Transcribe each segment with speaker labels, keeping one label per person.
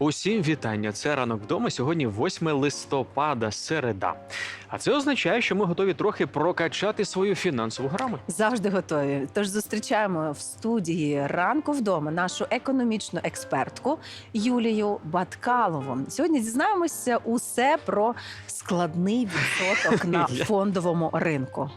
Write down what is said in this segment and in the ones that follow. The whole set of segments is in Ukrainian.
Speaker 1: Усім вітання. Це ранок вдома. Сьогодні 8 листопада, середа. А це означає, що ми готові трохи прокачати свою фінансову грамоту.
Speaker 2: Завжди готові. Тож зустрічаємо в студії ранку вдома нашу економічну експертку Юлію Баткалову. Сьогодні дізнаємося усе про складний відсоток на фондовому ринку.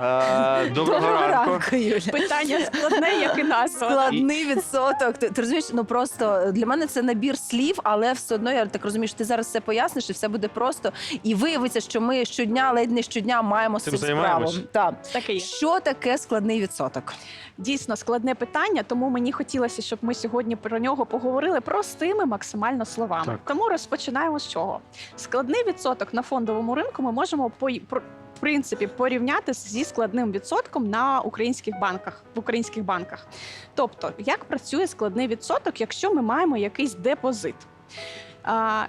Speaker 1: Е, Доброго ранку.
Speaker 2: Юля.
Speaker 3: Питання складне, як і назва.
Speaker 2: Складний відсоток. Ти, ти розумієш, ну просто для мене це набір слів, але все одно я так розумію, що ти зараз все поясниш, і все буде просто. І виявиться, що ми щодня, ледь не щодня, маємо з
Speaker 1: Цим
Speaker 2: цим справу.
Speaker 1: займаємось.
Speaker 2: Так.
Speaker 3: Так і є.
Speaker 2: Що таке складний відсоток?
Speaker 3: Дійсно складне питання, тому мені хотілося, щоб ми сьогодні про нього поговорили простими максимально словами.
Speaker 1: Так.
Speaker 3: Тому розпочинаємо з чого. Складний відсоток на фондовому ринку ми можемо по в принципі порівняти зі складним відсотком на українських банках в українських банках. Тобто, як працює складний відсоток, якщо ми маємо якийсь депозит? А,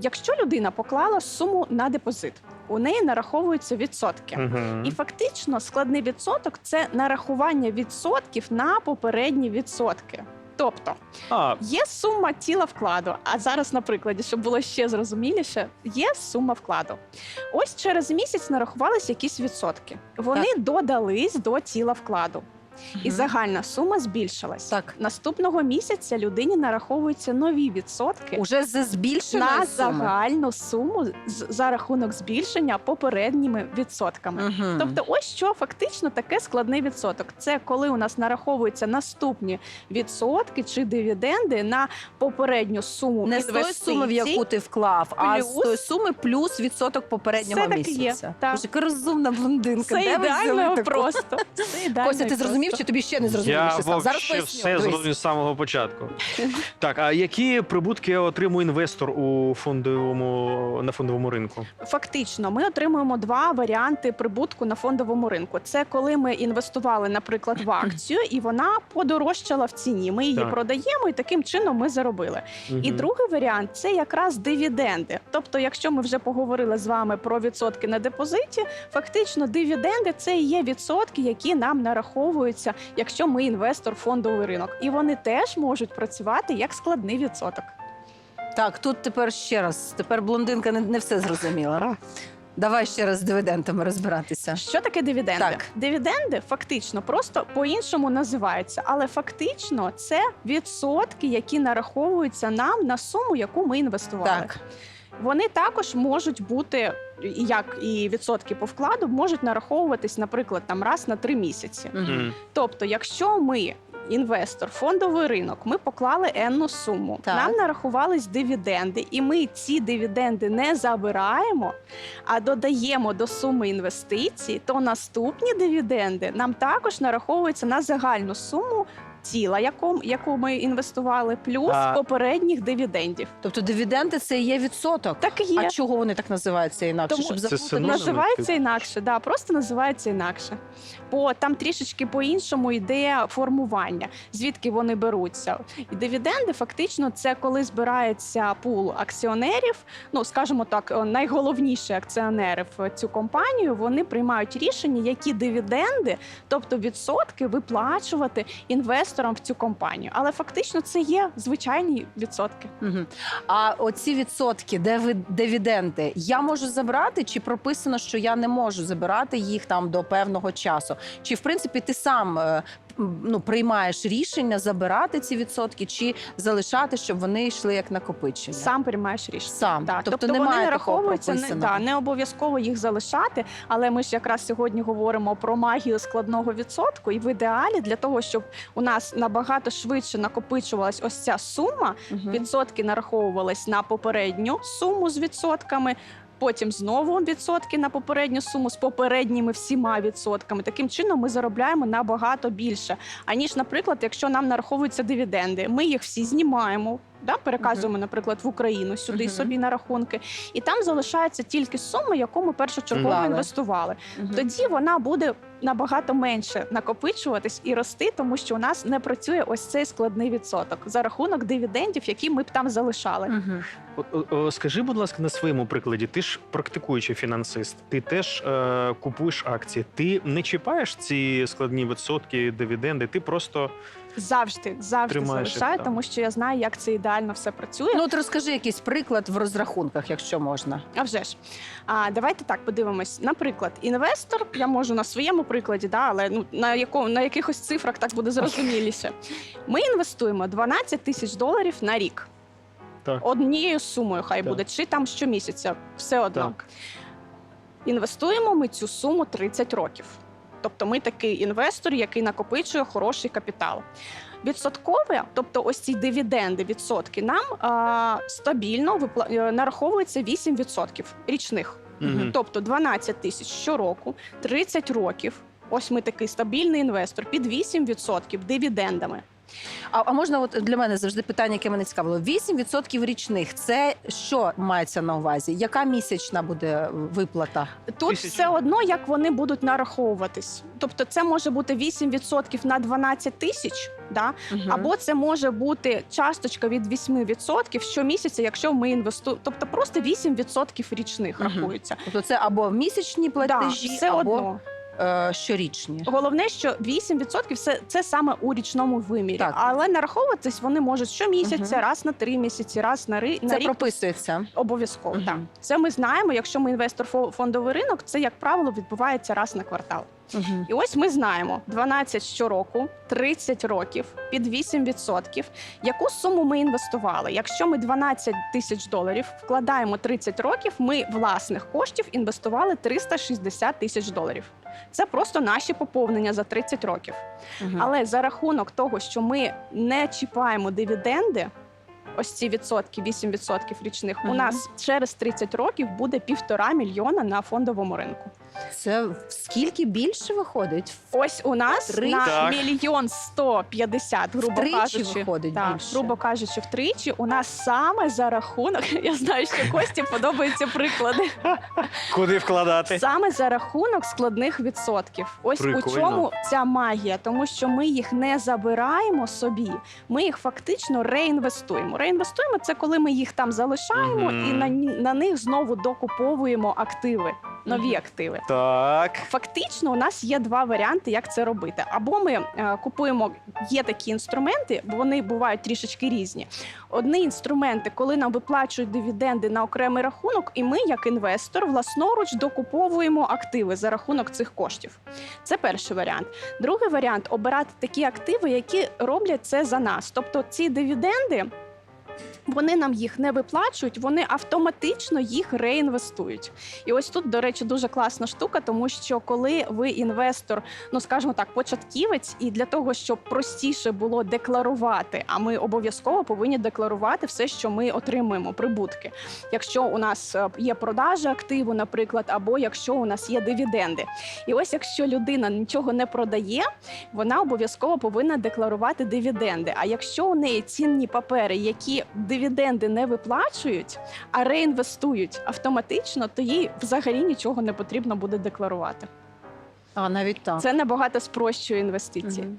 Speaker 3: якщо людина поклала суму на депозит, у неї нараховуються відсотки.
Speaker 1: Мгм.
Speaker 3: І фактично складний відсоток це нарахування відсотків на попередні відсотки. Тобто
Speaker 1: А,
Speaker 3: є сума тіла вкладу. А зараз, на прикладі, щоб було ще зрозуміліше, є сума вкладу. Ось через місяць нарахувались якісь відсотки. Вони додались до тіла вкладу, і загальна сума збільшилась.
Speaker 2: Так.
Speaker 3: Наступного місяця людині нараховуються нові відсотки.
Speaker 2: Уже за збільшеною
Speaker 3: На
Speaker 2: суми?
Speaker 3: загальну суму з- за рахунок збільшення попередніми відсотками.
Speaker 2: Мгм.
Speaker 3: Тобто, ось що фактично таке складний відсоток. Це коли у нас нараховуються наступні відсотки чи дивіденди на попередню суму
Speaker 2: не з тої
Speaker 3: інвестицій.
Speaker 2: суми, в яку ти вклав, а з
Speaker 3: плюс-
Speaker 2: тої суми плюс відсоток попереднього
Speaker 3: Все так і є,
Speaker 2: місяця.
Speaker 3: так.
Speaker 2: Боже, яка розумна блондинка.
Speaker 3: Це
Speaker 2: Де ви взяли
Speaker 3: ідеально
Speaker 2: таку?
Speaker 3: просто. Це ідеально
Speaker 2: Костя, ти зрозумів,
Speaker 3: просто.
Speaker 2: чи тобі ще не зрозуміло?
Speaker 1: я
Speaker 2: що стало? Зараз поясню.
Speaker 1: все зрозумів з самого початку. Так, а які прибутки отримує інвестор у фондовому на фондовому ринку?
Speaker 3: Фактично, ми отримуємо два варіанти прибутку на фондовому ринку. Це коли ми інвестували, наприклад, в акцію, і вона подорожчала в ціні. Ми її
Speaker 1: Так.
Speaker 3: продаємо, і таким чином ми заробили. І другий варіант це якраз дивіденди. Тобто, якщо ми вже поговорили з вами про відсотки на депозиті, фактично дивіденди це і є відсотки, які нам нараховуються, якщо ми інвестор фондовий ринок, і вони теж можуть працювати як складний відсоток.
Speaker 2: Так, тут тепер ще раз. Тепер блондинка не, не все зрозуміла. Давай ще раз з дивідендами розбиратися.
Speaker 3: Що таке дивіденди?
Speaker 2: Так.
Speaker 3: Дивіденди фактично просто по-іншому називаються, але фактично це відсотки, які нараховуються нам на суму, яку ми інвестували.
Speaker 2: Так.
Speaker 3: Вони також можуть бути, як і відсотки по вкладу, можуть нараховуватись, наприклад, там раз на три місяці.
Speaker 2: Мгм.
Speaker 3: Тобто, якщо ми інвестор, фондовий ринок, ми поклали енну суму,
Speaker 2: Так.
Speaker 3: нам нарахувались дивіденди, і ми ці дивіденди не забираємо, а додаємо до суми інвестицій, то наступні дивіденди нам також нараховуються на загальну суму. Тіла, яку, яку ми інвестували, плюс
Speaker 1: А-
Speaker 3: попередніх дивідендів.
Speaker 2: Тобто дивіденди це є відсоток.
Speaker 3: Так і є.
Speaker 2: А чого вони так називаються інакше?
Speaker 3: Тому-
Speaker 2: Щоб
Speaker 3: Це
Speaker 2: заплутати?
Speaker 1: синонім?
Speaker 3: Називається
Speaker 1: типу?
Speaker 3: інакше, да, просто називається інакше. Бо там трішечки по-іншому йде формування, звідки вони беруться. І дивіденди фактично це коли збирається пул акціонерів. Ну скажімо так, е, найголовніші акціонери в цю компанію. Вони приймають рішення, які дивіденди, тобто відсотки, виплачувати інвесторам в цю компанію. Але фактично це є звичайні відсотки.
Speaker 2: Угу. А оці відсотки, де ви дивіденди, я можу забрати, чи прописано, що я не можу забирати їх там до певного часу? Чи в принципі ти сам е, ну, приймаєш рішення забирати ці відсотки, чи залишати, щоб вони йшли як накопичення?
Speaker 3: Сам приймаєш рішення.
Speaker 2: Сам.
Speaker 3: Так,
Speaker 2: тобто,
Speaker 3: тобто
Speaker 2: немає
Speaker 3: вони нараховуються не, да, не обов'язково їх залишати, але ми ж якраз сьогодні говоримо про магію складного відсотку. І в ідеалі для того, щоб у нас набагато швидше накопичувалась ось ця сума,
Speaker 2: Мгм.
Speaker 3: відсотки нараховувались на попередню суму з відсотками. Потім знову відсотки на попередню суму з попередніми всіма відсотками. Таким чином ми заробляємо набагато більше. Аніж, наприклад, якщо нам нараховуються дивіденди, ми їх всі знімаємо, Да, переказуємо, наприклад, в Україну сюди
Speaker 2: Мгм.
Speaker 3: собі на рахунки, і там залишається тільки сума, яку ми першочергово
Speaker 2: Мгм.
Speaker 3: інвестували. Тоді вона буде набагато менше накопичуватись і рости, тому що у нас не працює ось цей складний відсоток за рахунок дивідендів, які ми б там залишали.
Speaker 2: Мгм.
Speaker 1: О- о- о, Скажи, будь ласка, на своєму прикладі, ти ж практикуючий фінансист, ти теж е, купуєш акції. Ти не чіпаєш ці складні відсотки, дивіденди, ти просто
Speaker 3: Завжди, завжди
Speaker 1: Тримаєш їх
Speaker 3: залишаю,
Speaker 1: там.
Speaker 3: тому що я знаю, як це ідеально все працює.
Speaker 2: Ну, от розкажи якийсь приклад в розрахунках, якщо можна.
Speaker 3: А вже ж. А, давайте так подивимось. Наприклад, інвестор, я можу на своєму прикладі, да, але ну на якому на якихось цифрах так буде зрозуміліше. Ми інвестуємо 12 тисяч доларів на рік.
Speaker 1: Так.
Speaker 3: Однією сумою хай
Speaker 1: Так.
Speaker 3: буде, чи там щомісяця, все одно.
Speaker 1: так.
Speaker 3: Інвестуємо ми цю суму 30 років. Тобто ми такий інвестор, який накопичує хороший капітал. Відсоткове, тобто ось ці дивіденди, відсотки, нам а, стабільно випла... е, нараховується 8% річних.
Speaker 1: угу.
Speaker 3: Тобто 12 тисяч щороку, 30 років. Ось ми такий стабільний інвестор під 8% дивідендами.
Speaker 2: А, а можна, от для мене завжди питання, яке мене цікавило: 8% річних це що мається на увазі? Яка місячна буде виплата?
Speaker 3: Тут
Speaker 1: Тисячу.
Speaker 3: все одно, як вони будуть нараховуватись. Тобто, це може бути 8% на 12 тисяч, да? або це може бути часточка від 8% щомісяця, якщо ми інвестуємо. Тобто просто 8% річних
Speaker 2: Мгм.
Speaker 3: рахується.
Speaker 2: тобто це або місячні
Speaker 3: Да, все
Speaker 2: або
Speaker 3: одно.
Speaker 2: Е, щорічні.
Speaker 3: Головне, що 8% це, це саме у річному вимірі.
Speaker 2: Так.
Speaker 3: Але нараховуватись вони можуть щомісяця,
Speaker 2: Мгм.
Speaker 3: раз на три місяці, раз на, ри... на
Speaker 2: Це
Speaker 3: рік.
Speaker 2: прописується.
Speaker 3: Обов'язково
Speaker 2: Мгм.
Speaker 3: так. Це ми знаємо. Якщо ми інвестор фо- фондовий ринок, це як правило відбувається раз на квартал.
Speaker 2: Мгм.
Speaker 3: І ось ми знаємо 12 щороку, 30 років під 8%. Яку суму ми інвестували? Якщо ми 12 тисяч доларів вкладаємо 30 років, ми власних коштів інвестували 360 тисяч доларів. Це просто наші поповнення за 30 років.
Speaker 2: Угу.
Speaker 3: Але за рахунок того, що ми не чіпаємо дивіденди, ось ці відсотки, 8% річних, у нас через 30 років буде півтора мільйона на фондовому ринку.
Speaker 2: Це скільки більше виходить?
Speaker 3: Ось у нас
Speaker 2: Втричі?
Speaker 3: на
Speaker 1: Так.
Speaker 3: мільйон сто п'ятдесят, грубо
Speaker 2: Втричі
Speaker 3: кажучи,
Speaker 2: виходить
Speaker 3: так,
Speaker 2: більше.
Speaker 3: грубо кажучи, втричі у нас саме за рахунок. Я знаю, що Кості подобаються приклади.
Speaker 1: Куди вкладати?
Speaker 3: Саме за рахунок складних відсотків. Ось у
Speaker 1: Прикольно.
Speaker 3: чому ця магія, тому що ми їх не забираємо собі, ми їх фактично реінвестуємо. Реінвестуємо це коли ми їх там залишаємо
Speaker 1: Мгм.
Speaker 3: і на, ні- на них знову докуповуємо активи, нові активи.
Speaker 1: Так.
Speaker 3: Фактично, у нас є два варіанти, як це робити. Або ми е, купуємо є такі інструменти, бо вони бувають трішечки різні. Одні інструменти, коли нам виплачують дивіденди на окремий рахунок, і ми, як інвестор, власноруч докуповуємо активи за рахунок цих коштів. Це перший варіант. Другий варіант обирати такі активи, які роблять це за нас. Тобто ці дивіденди. Вони нам їх не виплачують, вони автоматично їх реінвестують. І ось тут, до речі, дуже класна штука, тому що коли ви інвестор, ну скажімо так, початківець, і для того, щоб простіше було декларувати, а ми обов'язково повинні декларувати все, що ми отримуємо, прибутки. Якщо у нас е, є продажа активу, наприклад, або якщо у нас є дивіденди. І ось якщо людина нічого не продає, вона обов'язково повинна декларувати дивіденди. А якщо у неї цінні папери, які дивіденди не виплачують, а реінвестують автоматично, то їй взагалі нічого не потрібно буде декларувати.
Speaker 2: А навіть так.
Speaker 3: Це набагато спрощує інвестиції.
Speaker 2: Мгм.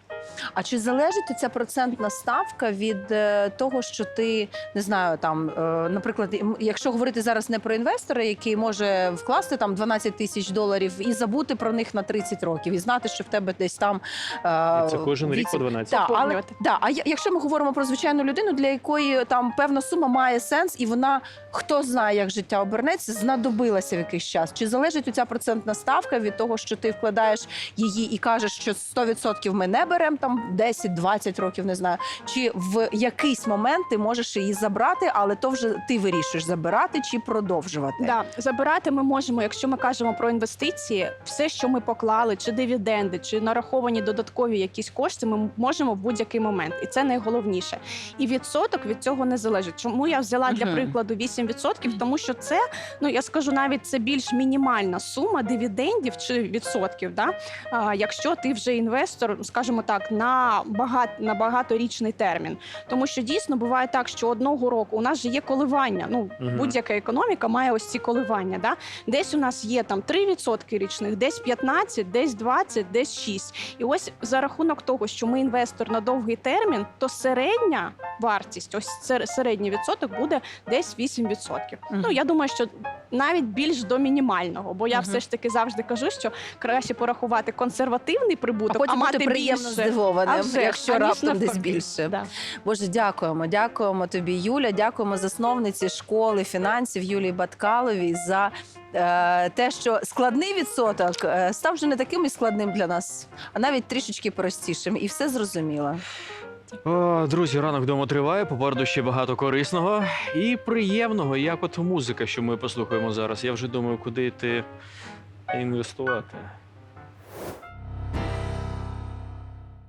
Speaker 2: А чи залежить ця процентна ставка від е, того, що ти не знаю, там, е, наприклад, якщо говорити зараз не про інвестора, який може вкласти там 12 тисяч доларів і забути про них на 30 років, і знати, що в тебе десь там е,
Speaker 1: Це кожен рік по
Speaker 2: вісім-
Speaker 1: 12.
Speaker 2: Так, але да, а якщо ми говоримо про звичайну людину, для якої там певна сума має сенс, і вона хто знає, як життя обернеться, знадобилася в якийсь час. Чи залежить оця процентна ставка від того, що ти вкладаєш її і кажеш, що 100% ми не беремо там 10-20 років, не знаю. Чи в якийсь момент ти можеш її забрати, але то вже ти вирішуєш забирати чи продовжувати.
Speaker 3: Да, забирати ми можемо, якщо ми кажемо про інвестиції, все, що ми поклали, чи дивіденди, чи нараховані додаткові якісь кошти, ми можемо в будь-який момент, і це найголовніше. І відсоток від цього не залежить. Чому я взяла для прикладу 8%? Тому що це, ну я скажу навіть це більш мінімальна сума дивідендів чи відсотків. Да? А, якщо ти вже інвестор, скажімо так, так на багат на багаторічний термін. Тому що дійсно буває так, що одного року у нас же є коливання. Ну
Speaker 1: Мгм.
Speaker 3: будь-яка економіка має ось ці коливання. Да? Десь у нас є там 3% річних, десь 15, десь 20, десь 6. І ось за рахунок того, що ми інвестор на довгий термін, то середня вартість, ось сер- середній відсоток буде десь 8%.
Speaker 2: Мгм.
Speaker 3: Ну я думаю, що навіть більш до мінімального, бо я
Speaker 2: Мгм.
Speaker 3: все ж таки завжди кажу, що краще порахувати консервативний прибуток, а,
Speaker 2: потім
Speaker 3: мати
Speaker 2: бути приємно
Speaker 3: більше.
Speaker 2: здивованим,
Speaker 3: А вже
Speaker 2: якщо раптом десь
Speaker 3: навпаки.
Speaker 2: більше.
Speaker 3: Да.
Speaker 2: Боже, дякуємо. Дякуємо тобі, Юля. Дякуємо засновниці школи фінансів Юлії Баткаловій за е, те, що складний відсоток е, став вже не таким і складним для нас, а навіть трішечки простішим. І все зрозуміло.
Speaker 1: Друзі, ранок вдома триває. Попереду ще багато корисного і приємного, як от музика, що ми послухаємо зараз. Я вже думаю, куди йти інвестувати.